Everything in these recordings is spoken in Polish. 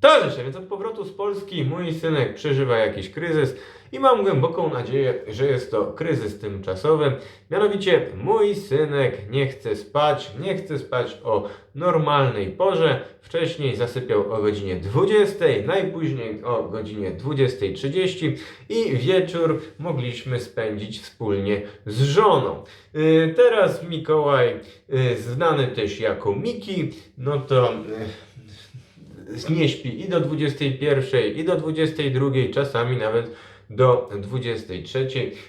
Towarzysze, więc od powrotu z Polski mój synek przeżywa jakiś kryzys i mam głęboką nadzieję, że jest to kryzys tymczasowy. Mianowicie mój synek nie chce spać, nie chce spać o normalnej porze. Wcześniej zasypiał o godzinie 20, najpóźniej o godzinie 20.30 i wieczór mogliśmy spędzić wspólnie z żoną. Yy, Teraz Mikołaj, yy, znany też jako Miki, no to yy, nie śpi i do 21, i do 22, czasami nawet do 23.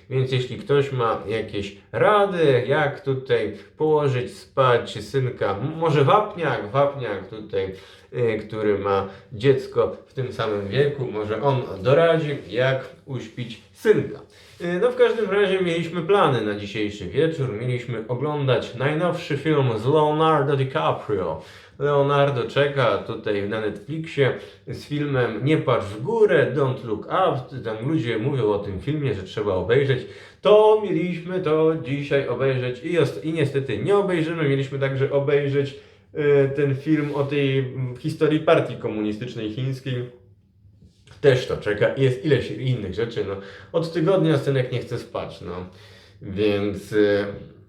Więc jeśli ktoś ma jakieś rady, jak tutaj położyć spać synka, może wapniak, wapniak tutaj, y, który ma dziecko w tym samym wieku, może on doradzi, jak uśpić synka. Y, No w każdym razie mieliśmy plany na dzisiejszy wieczór. Mieliśmy oglądać najnowszy film z Leonardo DiCaprio. Leonardo czeka tutaj na Netflixie z filmem Nie patrz w górę, Don't Look Up. Tam ludzie mówią o tym filmie, że trzeba obejrzeć. To mieliśmy to dzisiaj obejrzeć i, i niestety nie obejrzymy. Mieliśmy także obejrzeć y, ten film o tej mm, historii partii komunistycznej chińskiej. Też to czeka. I Jest ileś innych rzeczy. No. Od tygodnia synek nie chce spać. No. Więc. y,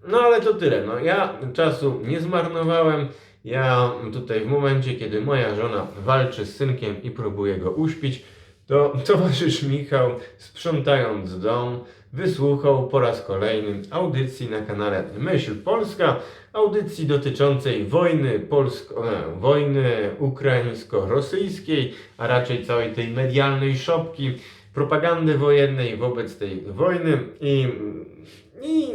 No ale to tyle. No. Ja czasu nie zmarnowałem. Ja tutaj w momencie, kiedy moja żona walczy z synkiem i próbuje go uśpić, to towarzysz Michał, sprzątając dom, wysłuchał po raz kolejny audycji na kanale Myśl Polska, audycji dotyczącej wojny polsko, e, wojny ukraińsko-rosyjskiej, a raczej całej tej medialnej szopki, propagandy wojennej wobec tej wojny i, i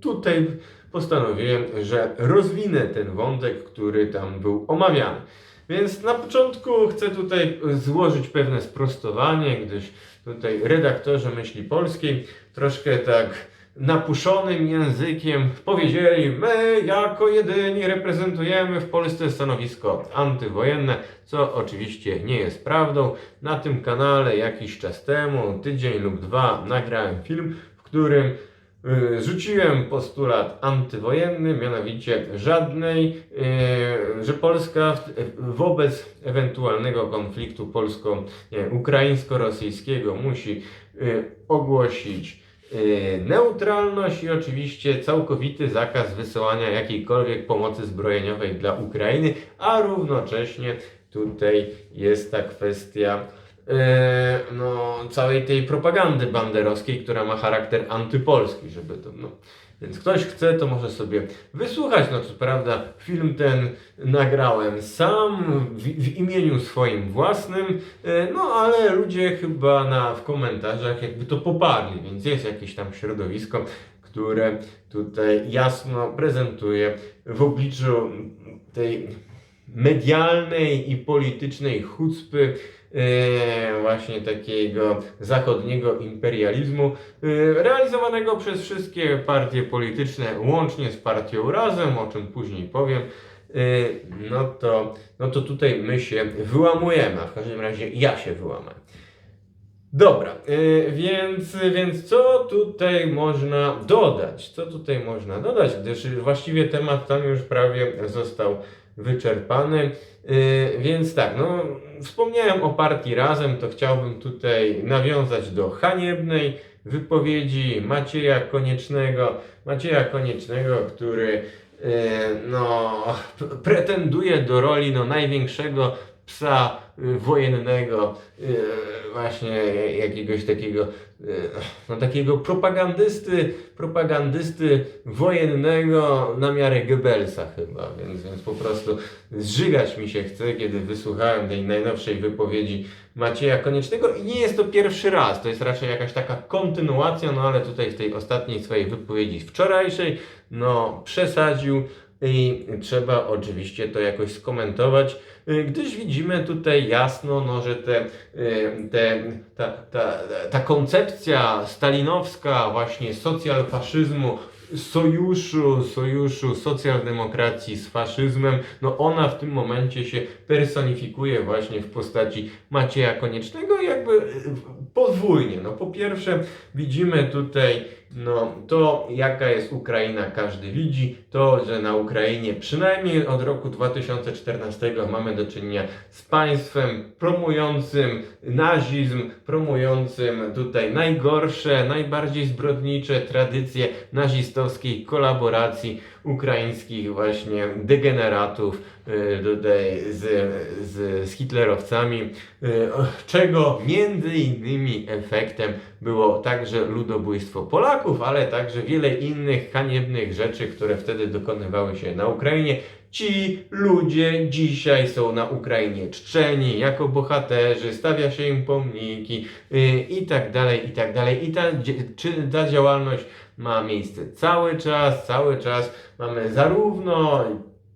tutaj postanowiłem, że rozwinę ten wątek, który tam był omawiany. Więc na początku chcę tutaj złożyć pewne sprostowanie, gdyż tutaj redaktorzy Myśli Polskiej troszkę tak napuszonym językiem powiedzieli, my jako jedyni reprezentujemy w Polsce stanowisko antywojenne, co oczywiście nie jest prawdą. Na tym kanale jakiś czas temu, tydzień lub dwa, nagrałem film, w którym rzuciłem postulat antywojenny, mianowicie żadnej, y, że Polska wobec ewentualnego konfliktu polsko-ukraińsko-rosyjskiego musi y, ogłosić y, neutralność i oczywiście całkowity zakaz wysyłania jakiejkolwiek pomocy zbrojeniowej dla Ukrainy, a równocześnie tutaj jest ta kwestia no, całej tej propagandy banderowskiej, która ma charakter antypolski, żeby to, no. Więc ktoś chce, to może sobie wysłuchać. No co prawda, film ten nagrałem sam, w, w imieniu swoim własnym, e, no ale ludzie chyba na, w komentarzach jakby to poparli, więc jest jakieś tam środowisko, które tutaj jasno prezentuje w obliczu tej medialnej i politycznej chucpy e, właśnie takiego zachodniego imperializmu e, realizowanego przez wszystkie partie polityczne łącznie z partią Razem, o czym później powiem. e, No to, no to tutaj my się wyłamujemy, a w każdym razie ja się wyłamałem. Dobra, więc, więc co tutaj można dodać? Co tutaj można dodać? Gdyż właściwie temat tam już prawie został wyczerpany. Y, Więc tak, no wspomniałem o partii Razem, to chciałbym tutaj nawiązać do haniebnej wypowiedzi Macieja Koniecznego. Macieja Koniecznego, który y, no, pretenduje do roli no, największego psa y, wojennego, y, właśnie jakiegoś takiego, y, no takiego propagandysty, propagandysty wojennego na miarę Goebbelsa chyba, więc, więc po prostu zżygać mi się chce, kiedy wysłuchałem tej najnowszej wypowiedzi Macieja Koniecznego i nie jest to pierwszy raz, to jest raczej jakaś taka kontynuacja, no ale tutaj w tej ostatniej swojej wypowiedzi wczorajszej, no przesadził i trzeba oczywiście to jakoś skomentować, y, gdyż widzimy tutaj jasno, no, że te, y, te, ta, ta, ta koncepcja stalinowska właśnie socjalfaszyzmu, sojuszu, sojuszu socjaldemokracji z faszyzmem, no ona w tym momencie się personifikuje właśnie w postaci Macieja Koniecznego jakby y, podwójnie. No po pierwsze widzimy tutaj No, to jaka jest Ukraina, każdy widzi. To, że na Ukrainie przynajmniej od roku 2014 mamy do czynienia z państwem promującym nazizm, promującym tutaj najgorsze, najbardziej zbrodnicze tradycje nazistowskiej kolaboracji ukraińskich właśnie degeneratów y, tutaj z, z, z hitlerowcami, y, czego między innymi efektem było także ludobójstwo Polaków, ale także wiele innych haniebnych rzeczy, które wtedy dokonywały się na Ukrainie. Ci ludzie dzisiaj są na Ukrainie czczeni jako bohaterzy, stawia się im pomniki yy, i tak dalej, i tak dalej. I ta, czy ta działalność ma miejsce cały czas, cały czas mamy zarówno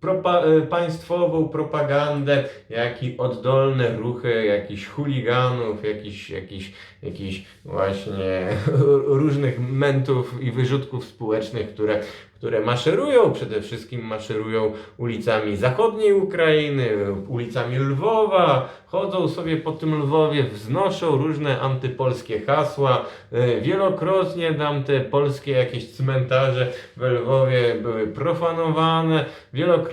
propa- y, państwową propagandę, jak i oddolne ruchy jakichś chuliganów, jakichś, jakichś, jakichś właśnie różnych mentów i wyrzutków społecznych, które, które maszerują, przede wszystkim maszerują ulicami zachodniej Ukrainy, ulicami Lwowa, chodzą sobie po tym Lwowie, wznoszą różne antypolskie hasła. Y, Wielokrotnie tam te polskie jakieś cmentarze w Lwowie były profanowane, wielokrotnie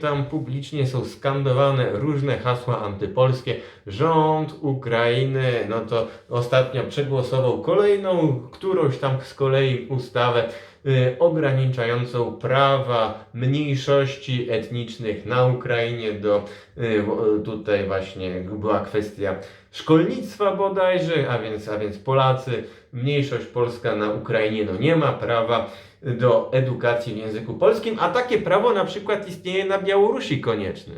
tam publicznie są skandowane różne hasła antypolskie. Rząd Ukrainy, no to ostatnio przegłosował kolejną, którąś tam z kolei ustawę y, ograniczającą prawa mniejszości etnicznych na Ukrainie do y, tutaj właśnie była kwestia szkolnictwa bodajże, a więc, a więc Polacy, mniejszość polska na Ukrainie no nie ma prawa do edukacji w języku polskim, a takie prawo na przykład istnieje na Białorusi konieczne.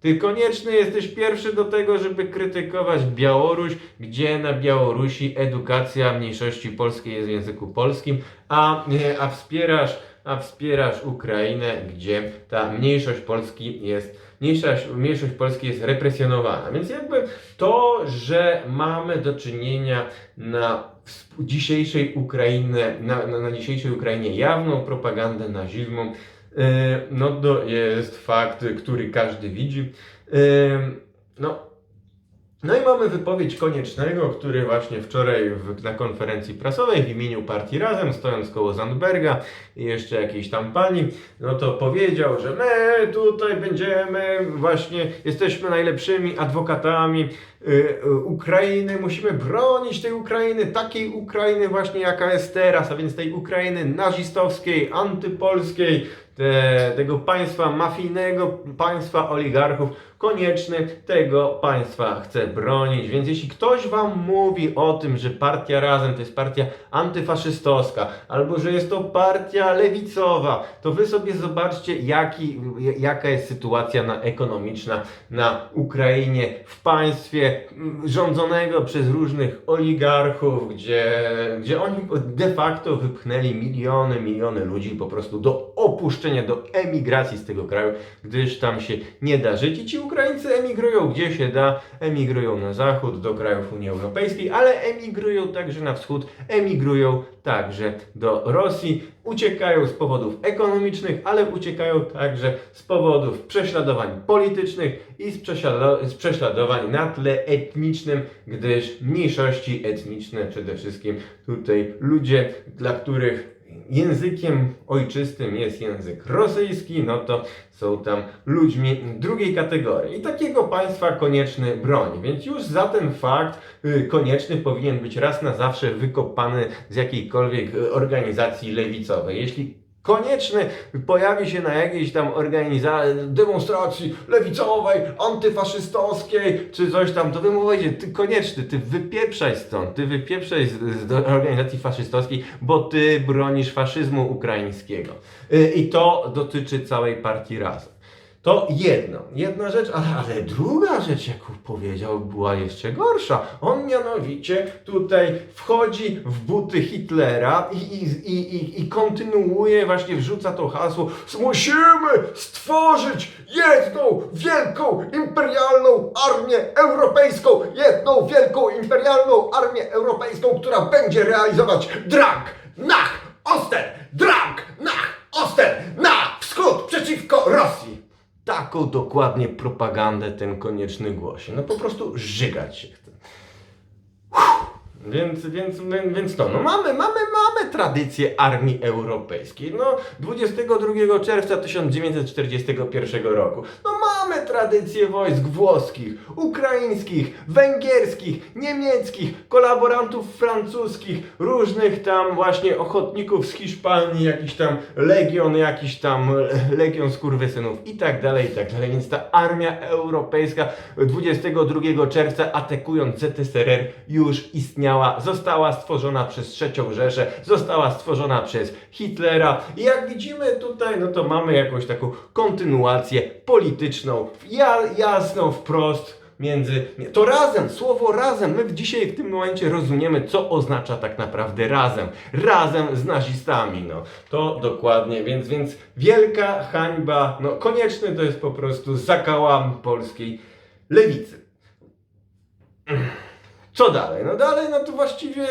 Ty konieczny jesteś pierwszy do tego, żeby krytykować Białoruś, gdzie na Białorusi edukacja mniejszości polskiej jest w języku polskim, a, nie, a, wspierasz, a wspierasz Ukrainę, gdzie ta mniejszość Polski jest, mniejszość, mniejszość Polski jest represjonowana. Więc jakby to, że mamy do czynienia na dzisiejszej Ukrainie, na, na, na dzisiejszej Ukrainie jawną propagandę nazizmu, Yy, no to jest fakt, który każdy widzi. Yy, No, no i mamy wypowiedź koniecznego, który właśnie wczoraj w, na konferencji prasowej w imieniu partii Razem, stojąc koło Zandberga i jeszcze jakiejś tam pani, no to powiedział, że my tutaj będziemy właśnie, jesteśmy najlepszymi adwokatami y, y, Ukrainy, musimy bronić tej Ukrainy, takiej Ukrainy właśnie jaka jest teraz, a więc tej Ukrainy nazistowskiej, antypolskiej, te, tego państwa mafijnego, państwa oligarchów, konieczny tego państwa chce bronić. Więc jeśli ktoś wam mówi o tym, że partia Razem to jest partia antyfaszystowska, albo że jest to partia lewicowa, to wy sobie zobaczcie, jaki, jaka jest sytuacja na, ekonomiczna na Ukrainie, w państwie mm, rządzonego przez różnych oligarchów, gdzie, gdzie oni de facto wypchnęli miliony, miliony ludzi po prostu do opuszczenia, do emigracji z tego kraju, gdyż tam się nie da żyć. I ci Ukraińcy emigrują gdzie się da, emigrują na zachód, do krajów Unii Europejskiej, ale emigrują także na wschód, emigrują także do Rosji, uciekają z powodów ekonomicznych, ale uciekają także z powodów prześladowań politycznych i z, prześlado- z prześladowań na tle etnicznym, gdyż mniejszości etniczne przede wszystkim tutaj ludzie, dla których językiem ojczystym jest język rosyjski, no to są tam ludźmi drugiej kategorii. I takiego państwa konieczny broni. Więc już za ten fakt y, konieczny powinien być raz na zawsze wykopany z jakiejkolwiek y, organizacji lewicowej. Jeśli konieczny pojawi się na jakiejś tam organizacji, demonstracji lewicowej, antyfaszystowskiej, czy coś tam, to wy mówicie, ty konieczny, ty wypieprzaj stąd, ty wypieprzaj z, z organizacji faszystowskiej, bo ty bronisz faszyzmu ukraińskiego. Y, I to dotyczy całej partii razem. To jedno, jedna rzecz, ale, ale druga rzecz, jaką powiedział, była jeszcze gorsza. On mianowicie tutaj wchodzi w buty Hitlera i, i, i, i, kontynuuje, właśnie wrzuca to hasło Musimy stworzyć jedną wielką imperialną armię europejską, jedną wielką imperialną armię europejską, która będzie realizować Drang, nach, Oster, Drang, nach, Oster, na wschód przeciwko Rosji. Taką dokładnie propagandę ten konieczny głosi. No po prostu żygać się chce. Więc, więc, więc to, no mamy, mamy, mamy tradycję armii europejskiej. No 22 czerwca 1941 roku. No mamy tradycję wojsk włoskich, ukraińskich, węgierskich, niemieckich, kolaborantów francuskich, różnych tam właśnie ochotników z Hiszpanii, jakiś tam legion, jakiś tam legion skurwysynów i tak dalej, i tak dalej. Więc ta armia europejska 22 czerwca atakując ZSRR już istniała, została stworzona przez trzecią Rzeszę, została stworzona przez Hitlera. I jak widzimy tutaj, no to mamy jakąś taką kontynuację polityczną, ja, jasną, wprost między. To razem, słowo razem. My dzisiaj w tym momencie rozumiemy, co oznacza tak naprawdę razem. Razem z nazistami. No to dokładnie, więc, więc wielka hańba. No konieczny to jest po prostu zakałam polskiej lewicy. Co dalej? No dalej, no to właściwie.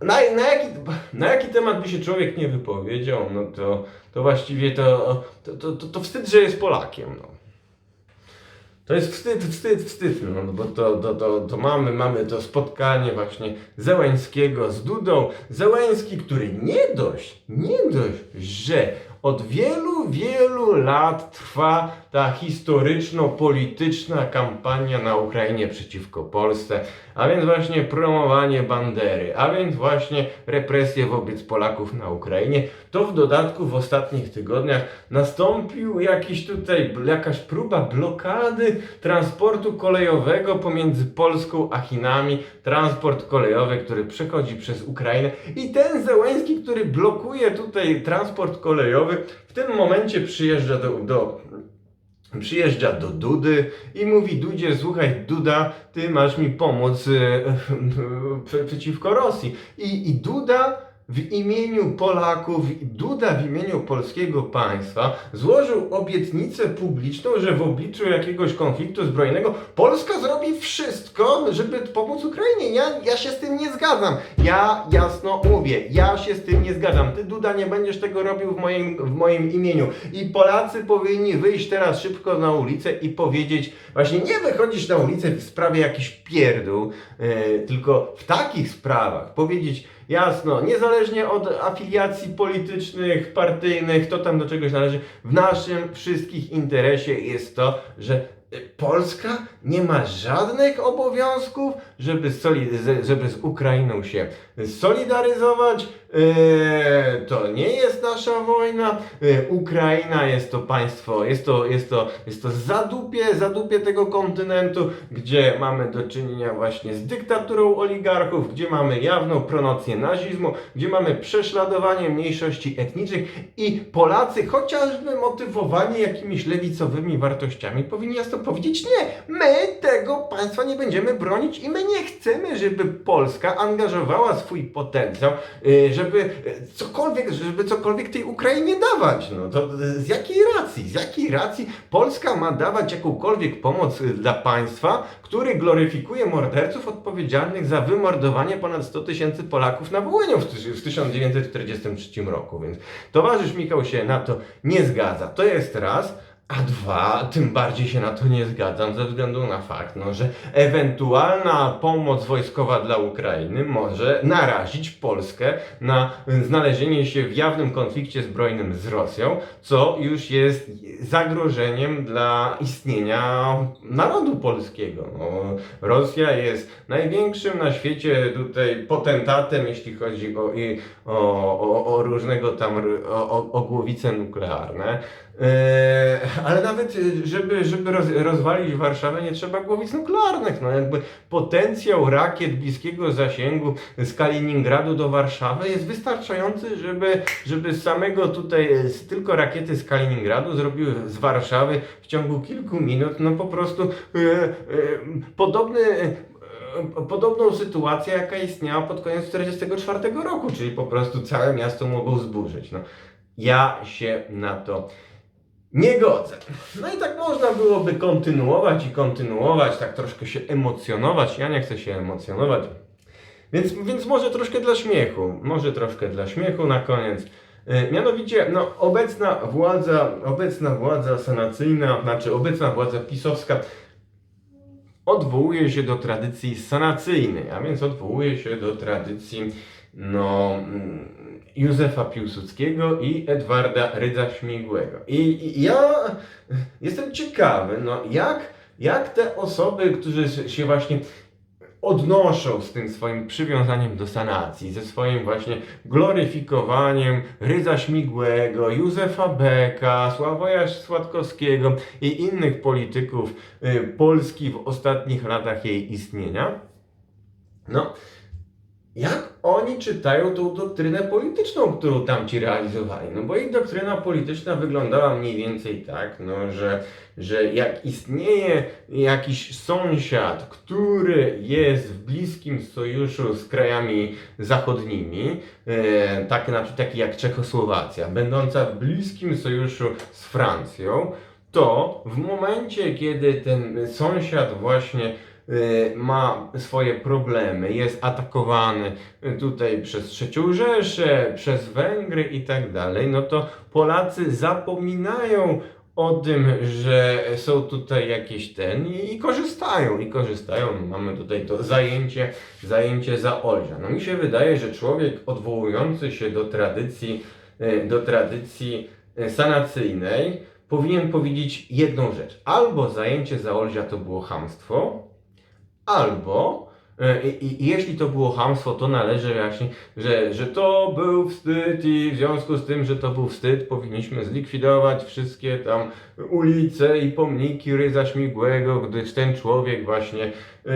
Na, na, jaki, na jaki temat by się człowiek nie wypowiedział, no to, to właściwie to, to, to, to, wstyd, że jest Polakiem. No. To jest wstyd, wstyd, wstyd, no bo to, to, to, to mamy, mamy to spotkanie właśnie Zełęńskiego z Dudą. Zełęński, który nie dość, nie dość, że od wielu, wielu lat trwa ta historyczno-polityczna kampania na Ukrainie przeciwko Polsce, a więc właśnie promowanie bandery, a więc właśnie represje wobec Polaków na Ukrainie, to w dodatku w ostatnich tygodniach nastąpił jakiś tutaj, jakaś próba blokady transportu kolejowego pomiędzy Polską a Chinami, transport kolejowy, który przechodzi przez Ukrainę. I ten Zełęński, który blokuje tutaj transport kolejowy, w tym momencie przyjeżdża do, do przyjeżdża do Dudy i mówi Dudzie, słuchaj Duda, ty masz mi pomóc e, przeciwko Rosji. I, I Duda w imieniu Polaków, Duda w imieniu polskiego państwa złożył obietnicę publiczną, że w obliczu jakiegoś konfliktu zbrojnego Polska zrobi wszystko, żeby pomóc Ukrainie. Ja, ja się z tym nie zgadzam. Ja jasno mówię, ja się z tym nie zgadzam. Ty Duda nie będziesz tego robił w moim, w moim imieniu. I Polacy powinni wyjść teraz szybko na ulicę i powiedzieć, właśnie nie wychodzić na ulicę w sprawie jakichś pierdół, yy, tylko w takich sprawach powiedzieć, Jasno, niezależnie od afiliacji politycznych, partyjnych, kto tam do czegoś należy, w naszym wszystkich interesie jest to, że Polska nie ma żadnych obowiązków, żeby, żeby z Ukrainą się solidaryzować. Eee, to nie jest nasza wojna. Eee, Ukraina jest to państwo, jest to, jest to, jest to zadupie, zadupie tego kontynentu, gdzie mamy do czynienia właśnie z dyktaturą oligarchów, gdzie mamy jawną promocję nazizmu, gdzie mamy prześladowanie mniejszości etnicznych i Polacy, chociażby motywowani jakimiś lewicowymi wartościami, powinni jasno powiedzieć nie, my tego państwa nie będziemy bronić i my nie chcemy, żeby Polska angażowała swój potencjał, y, żeby y, cokolwiek, żeby cokolwiek tej Ukrainie dawać. No to z jakiej racji? Z jakiej racji Polska ma dawać jakąkolwiek pomoc y, dla państwa, który gloryfikuje morderców odpowiedzialnych za wymordowanie ponad 100 tysięcy Polaków na Wołyniu w, w 1943 roku. Więc towarzysz Michał się na to nie zgadza. To jest raz. A dwa, tym bardziej się na to nie zgadzam ze względu na fakt, no, że ewentualna pomoc wojskowa dla Ukrainy może narazić Polskę na znalezienie się w jawnym konflikcie zbrojnym z Rosją, co już jest zagrożeniem dla istnienia narodu polskiego. No, Rosja jest największym na świecie tutaj potentatem, jeśli chodzi o, i- o, o, o różnego tam o, o, o głowice nuklearne. Eee, ale nawet, y, żeby, żeby roz, rozwalić Warszawę, nie trzeba głowic nuklearnych. No jakby potencjał rakiet bliskiego zasięgu z Kaliningradu do Warszawy jest wystarczający, żeby, żeby z samego tutaj, e, tylko rakiety z Kaliningradu zrobiły z Warszawy w ciągu kilku minut, no po prostu e, e, podobny e, podobną sytuację, jaka istniała pod koniec 1944 roku, czyli po prostu całe miasto mogło zburzyć. No, ja się na to nie godzę. No i tak można byłoby kontynuować i kontynuować, tak troszkę się emocjonować. Ja nie chcę się emocjonować. Więc, więc może troszkę dla śmiechu, może troszkę dla śmiechu na koniec. E, Mianowicie, no, obecna władza, obecna władza sanacyjna, znaczy obecna władza pisowska odwołuje się do tradycji sanacyjnej, a więc odwołuje się do tradycji no, mm, Józefa Piłsudskiego i Edwarda Rydza Śmigłego. I, I ja jestem ciekawy, no, jak, jak te osoby, którzy się właśnie odnoszą z tym swoim przywiązaniem do sanacji, ze swoim właśnie gloryfikowaniem Rydza Śmigłego, Józefa Beka, Sławoja Sładkowskiego i innych polityków y, Polski w ostatnich latach jej istnienia. No, jak oni czytają tą doktrynę polityczną, którą tamci realizowali? No bo ich doktryna polityczna wyglądała mniej więcej tak, no, że, że jak istnieje jakiś sąsiad, który jest w bliskim sojuszu z krajami zachodnimi, e, tak, taki jak Czechosłowacja, będąca w bliskim sojuszu z Francją, to w momencie, kiedy ten sąsiad właśnie ma swoje problemy, jest atakowany y, tutaj przez trzecią Rzeszę, przez Węgry i tak dalej, no to Polacy zapominają o tym, że są tutaj jakieś ten i, i korzystają, i korzystają. Mamy tutaj to zajęcie, zajęcie za Olża. No mi się wydaje, że człowiek odwołujący się do tradycji, y, do tradycji y, sanacyjnej powinien powiedzieć jedną rzecz. Albo zajęcie Zaolzia to było hamstwo, albo e, i, i jeśli to było hamstwo, to należy wyjaśnić, że, że to był wstyd i w związku z tym, że to był wstyd, powinniśmy zlikwidować wszystkie tam ulice i pomniki Ryza Śmigłego, gdyż ten człowiek właśnie e,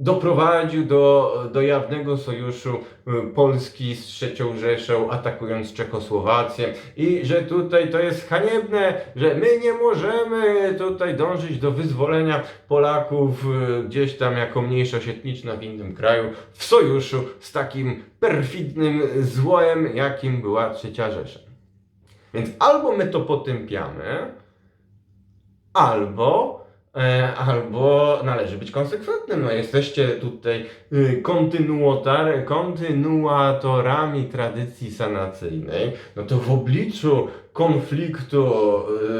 doprowadził do, do jawnego sojuszu y, Polski z trzecią Rzeszą, atakując Czechosłowację i że tutaj to jest haniebne, że my nie możemy tutaj dążyć do wyzwolenia Polaków y, gdzieś tam jako mniejszość etniczna w innym kraju w sojuszu z takim perfidnym złem, jakim była trzecia Rzesza. Więc albo my to potępiamy, albo albo należy być konsekwentnym. No, jesteście tutaj y, kontynuator, kontynuatorami tradycji sanacyjnej. No to w obliczu konfliktu,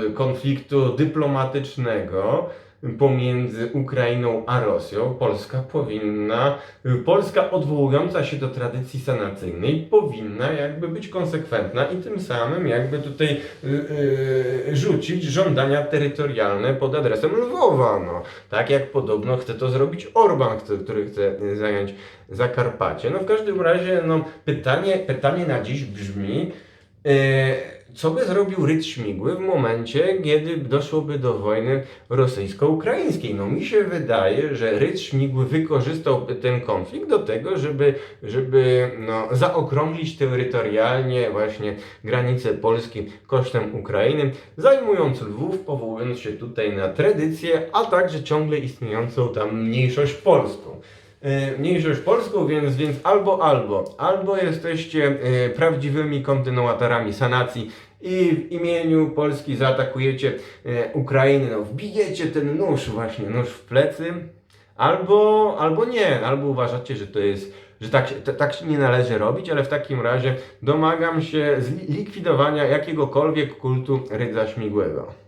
y, konfliktu dyplomatycznego, pomiędzy Ukrainą a Rosją, Polska powinna, Polska odwołująca się do tradycji sanacyjnej powinna jakby być konsekwentna i tym samym jakby tutaj yy, rzucić żądania terytorialne pod adresem Lwowa, no. Tak jak podobno chce to zrobić Orban, który chce zająć Zakarpacie. No w każdym razie, no pytanie, pytanie na dziś brzmi, yy, co by zrobił Ryd Śmigły w momencie, kiedy doszłoby do wojny rosyjsko-ukraińskiej? No mi się wydaje, że Ryd Śmigły wykorzystał ten konflikt do tego, żeby, żeby no, zaokrąglić terytorialnie właśnie granice Polski kosztem Ukrainy, zajmując Lwów, powołując się tutaj na tradycję, a także ciągle istniejącą tam mniejszość polską. E, mniejszość polską, więc, więc albo, albo. Albo jesteście e, prawdziwymi kontynuatorami sanacji i w imieniu Polski zaatakujecie e, Ukrainę, no wbijecie ten nóż właśnie, nóż w plecy, albo, albo nie, albo uważacie, że to jest, że tak, tak się nie należy robić, ale w takim razie domagam się zlikwidowania jakiegokolwiek kultu Rydza Śmigłego.